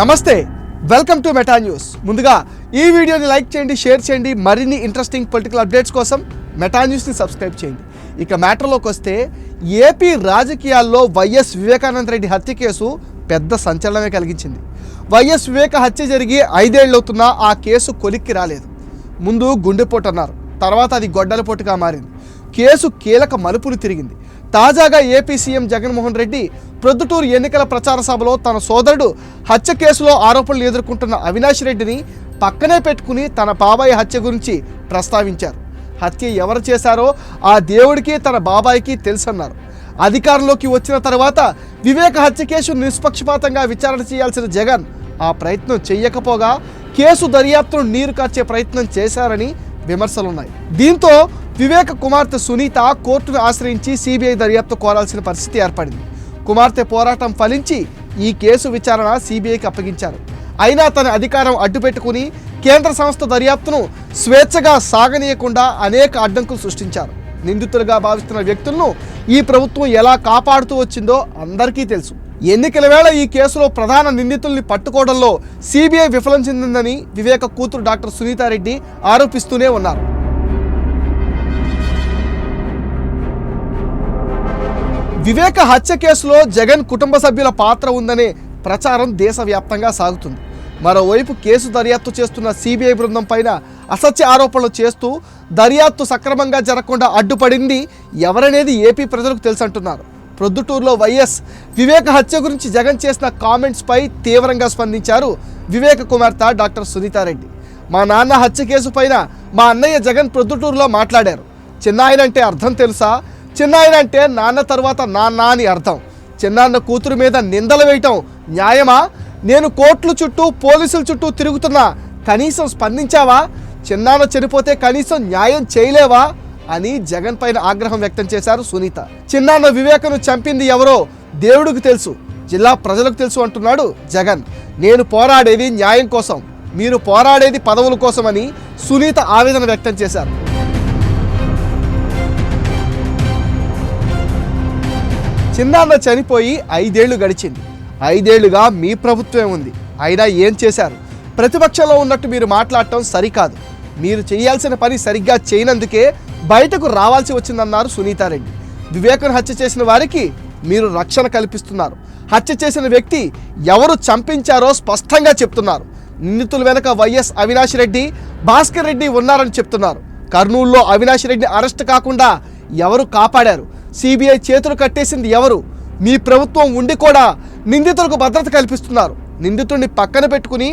నమస్తే welcome to meta news. ముందుగా ఈ వీడియోని లైక్ చేయండి షేర్ చేయండి. మరిన్ని ఇంట్రెస్టింగ్ పొలిటికల్ అప్డేట్స్ కోసం మెటా న్యూస్ని సబ్స్క్రైబ్ చేయండి. ఇక మ్యాటర్లోకి వస్తే ఏపీ రాజకీయాల్లో వైఎస్ వివేకానంద రెడ్డి హత్య కేసు పెద్ద సంచలనమే కలిగించింది. వైఎస్ వివేక హత్య జరిగి ఐదేళ్ళవుతున్నా ఆ కేసు కొలిక్కి రాలేదు. ముందు గుండెపోటు అన్నారు. తర్వాత అది గొడ్డలపోటుగా మారింది. కేసు కీలక మలుపులు తిరిగింది. తాజాగా ఏపీ సీఎం జగన్మోహన్ రెడ్డి ప్రొద్దుటూరు ఎన్నికల ప్రచార సభలో తన సోదరుడు హత్య కేసులో ఆరోపణలు ఎదుర్కొంటున్న అవినాష్ రెడ్డిని పక్కనే పెట్టుకుని తన బాబాయ్ హత్య గురించి ప్రస్తావించారు. హత్య ఎవరు చేశారో ఆ దేవుడికి తన బాబాయికి తెలుసన్నారు. అధికారంలోకి వచ్చిన తర్వాత వివేక హత్య కేసు నిష్పక్షపాతంగా విచారణ చేయాల్సిన జగన్ ఆ ప్రయత్నం చేయకపోగా కేసు దర్యాప్తును నీరు కార్చే ప్రయత్నం చేశారని విమర్శలున్నాయి. దీంతో వివేక కుమార్తె సునీత కోర్టును ఆశ్రయించి సిబిఐ దర్యాప్తు కోరాల్సిన పరిస్థితి ఏర్పడింది. కుమార్తె పోరాటం ఫలించి ఈ కేసు విచారణ సిబిఐకి అప్పగించారు. అయినా తన అధికారం అడ్డుపెట్టుకుని కేంద్ర సంస్థ దర్యాప్తును స్వేచ్ఛగా సాగనీయకుండా అనేక అడ్డంకులు సృష్టించారు. నిందితులుగా భావిస్తున్న వ్యక్తులను ఈ ప్రభుత్వం ఎలా కాపాడుతూ వచ్చిందో అందరికీ తెలుసు. ఎన్నికల వేళ ఈ కేసులో ప్రధాన నిందితుల్ని పట్టుకోవడంలో సిబిఐ విఫలం చెందిందని వివేక కూతురు డాక్టర్ సునీతారెడ్డి ఆరోపిస్తూనే ఉన్నారు. వివేక హత్య కేసులో జగన్ కుటుంబ సభ్యుల పాత్ర ఉందనే ప్రచారం దేశవ్యాప్తంగా సాగుతుంది. మరోవైపు కేసు దర్యాప్తు చేస్తున్న సిబిఐ బృందం పైన అసత్య ఆరోపణలు చేస్తూ దర్యాప్తు సక్రమంగా జరగకుండా అడ్డుపడింది ఎవరనేది ఏపీ ప్రజలకు తెలుసంటున్నారు. ప్రొద్దుటూరులో వైఎస్ వివేక హత్య గురించి జగన్ చేసిన కామెంట్స్పై తీవ్రంగా స్పందించారు వివేక కుమార్తె డాక్టర్ సునీతారెడ్డి. మా నాన్న హత్య కేసు పైన మా అన్నయ్య జగన్ ప్రొద్దుటూరులో మాట్లాడారు. చిన్నాయనంటే అర్థం తెలుసా? చిన్నాయన అంటే నాన్న తర్వాత నాన్న అని అర్థం. చిన్నాన్న కూతురు మీద నిందలు వేయటం న్యాయమా? నేను కోర్టుల చుట్టూ పోలీసుల చుట్టూ తిరుగుతున్నా కనీసం స్పందించావా? చిన్నాన్న చనిపోతే కనీసం న్యాయం చేయలేవా? అని జగన్ పైన ఆగ్రహం వ్యక్తం చేశారు సునీత. చిన్నాన్న వివేకను చంపింది ఎవరో దేవుడికి తెలుసు జిల్లా ప్రజలకు తెలుసు అంటున్నాడు జగన్. నేను పోరాడేది న్యాయం కోసం మీరు పోరాడేది పదవుల కోసమని సునీత ఆవేదన వ్యక్తం చేశారు. చిన్నాన్న చనిపోయి ఐదేళ్ళు గడిచింది. ఐదేళ్ళుగా మీ ప్రభుత్వమే ఉంది. అయినా ఏం చేశారు? ప్రతిపక్షంలో ఉన్నట్టు మీరు మాట్లాడటం సరికాదు. మీరు చేయాల్సిన పని సరిగ్గా చేయనందుకే బయటకు రావాల్సి వచ్చిందన్నారు సునీతారెడ్డి. వివేకను హత్య చేసిన వారికి మీరు రక్షణ కల్పిస్తున్నారు. హత్య చేసిన వ్యక్తి ఎవరు చంపించారో స్పష్టంగా చెప్తున్నారు. నిందితుల వెనుక వైఎస్ అవినాష్ రెడ్డి భాస్కర్ రెడ్డి ఉన్నారని చెప్తున్నారు. కర్నూలులో అవినాష్ రెడ్డి అరెస్ట్ కాకుండా ఎవరు కాపాడారు? సిబిఐ చేతులు కట్టేసింది ఎవరు? మీ ప్రభుత్వం ఉండి కూడా నిందితులకు భద్రత కల్పిస్తున్నారు. నిందితుడిని పక్కన పెట్టుకుని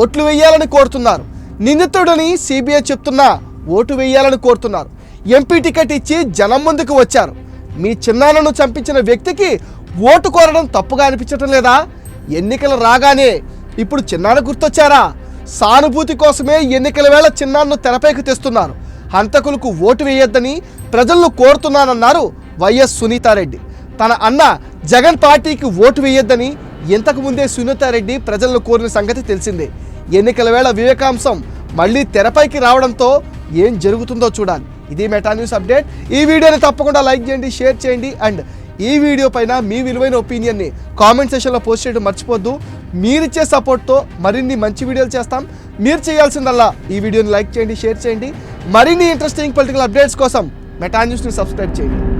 ఓట్లు వేయాలని కోరుతున్నారు. నిందితుడిని సిబిఐ చెప్తున్నా ఓటు వేయాలని కోరుతున్నారు. ఎంపీ టికెట్ ఇచ్చి జనం ముందుకు వచ్చారు. మీ చిన్నాన్నను చంపించిన వ్యక్తికి ఓటు కోరడం తప్పుగా అనిపించటం లేదా? ఎన్నికలు రాగానే ఇప్పుడు చిన్నాన్న గుర్తొచ్చారా? సానుభూతి కోసమే ఎన్నికల వేళ చిన్నాన్నను తెరపైకి తెస్తున్నారు. హంతకులకు ఓటు వేయొద్దని ప్రజలను కోరుతున్నానన్నారు వైఎస్ సునీతారెడ్డి. తన అన్న జగన్ పార్టీకి ఓటు వేయొద్దని ఇంతకు ముందే సునీతారెడ్డి ప్రజలను కోరిన సంగతి తెలిసిందే. ఎన్నికల వేళ వివేకాంశం మళ్ళీ తెరపైకి రావడంతో ఏం జరుగుతుందో చూడాలి. ఇది మెటా న్యూస్ అప్డేట్. ఈ వీడియోని తప్పకుండా లైక్ చేయండి షేర్ చేయండి అండ్ ఈ వీడియో పైన మీ విలువైన ఒపీనియన్ని కామెంట్ సెషన్లో పోస్ట్ చేయడం మర్చిపోద్దు మీరిచ్చే సపోర్ట్తో మరిన్ని మంచి వీడియోలు చేస్తాం. మీరు చేయాల్సిందల్లా ఈ వీడియోని లైక్ చేయండి షేర్ చేయండి. మరిన్ని ఇంట్రెస్టింగ్ పొలిటికల్ అప్డేట్స్ కోసం మెటా న్యూస్ని సబ్స్క్రైబ్ చేయండి.